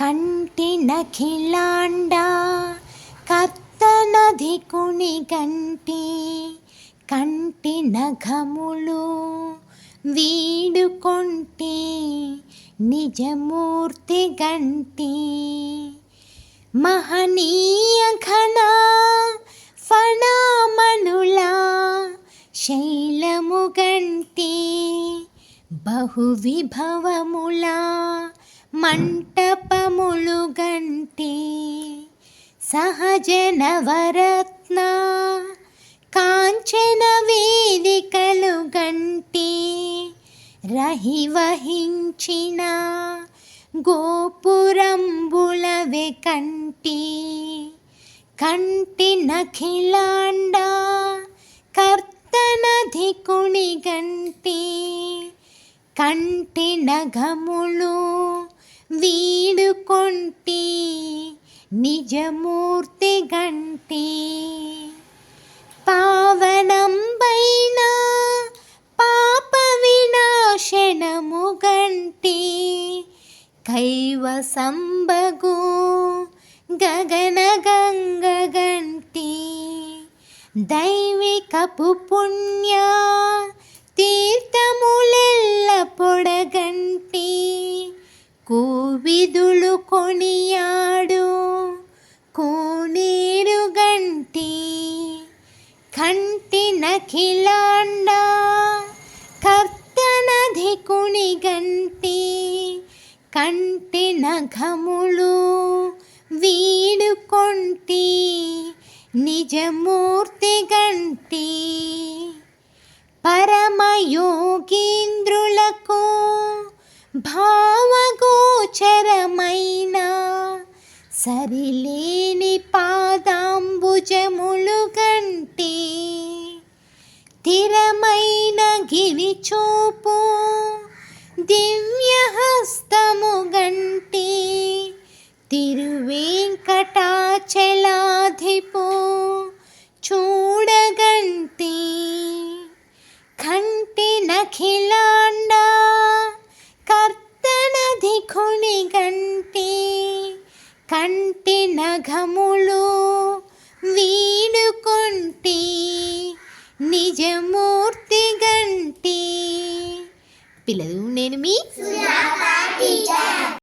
కంటి కత్తనది కుణి కంటి కంటి నఖములు వీడుకొంటి నిజమూర్తి గంటి మహనీయ ఘన ఫణామణులా శైలము గంటి బహువిభవములా మంటపములు గంటి సహజనవరత్న కాంచన వేదికలు గంటి రహివహించిన వహించిన గోపురంబులవె కంటి కంటి నఖిలాండ కర్తనధి కుణి గంటి కంటి నఘములు వీడుకొంటి నిజమూర్తి గంటి. పావనంబైన పాప వినాశనము గంటి. కైవసంబగు గగన గంగ గంటి. దైవికపు పుణ్య తీర్థములెల్ల పొడగంటి. కోవిదులు కొనియాడు కోనేరు గంటి కంటి నఖిలాండ కర్తనధి కుని గంటి కంటి నఘములు వీడు కొంటి నిజమూర్తి గంటి పరమయోగీంద్రులకు భా సరిలేని పాదాంబుజములు తిరమైన స్థిరమైన గిరిచూపు దివ్యహస్తము గంటి తిరువేంకటాచలాధిపు చూడగంటి కంటి నఖిలా కంటి నఘములు వీడుకొంటి నిజమూర్తి గంటి. పిల్లలు నేను మీ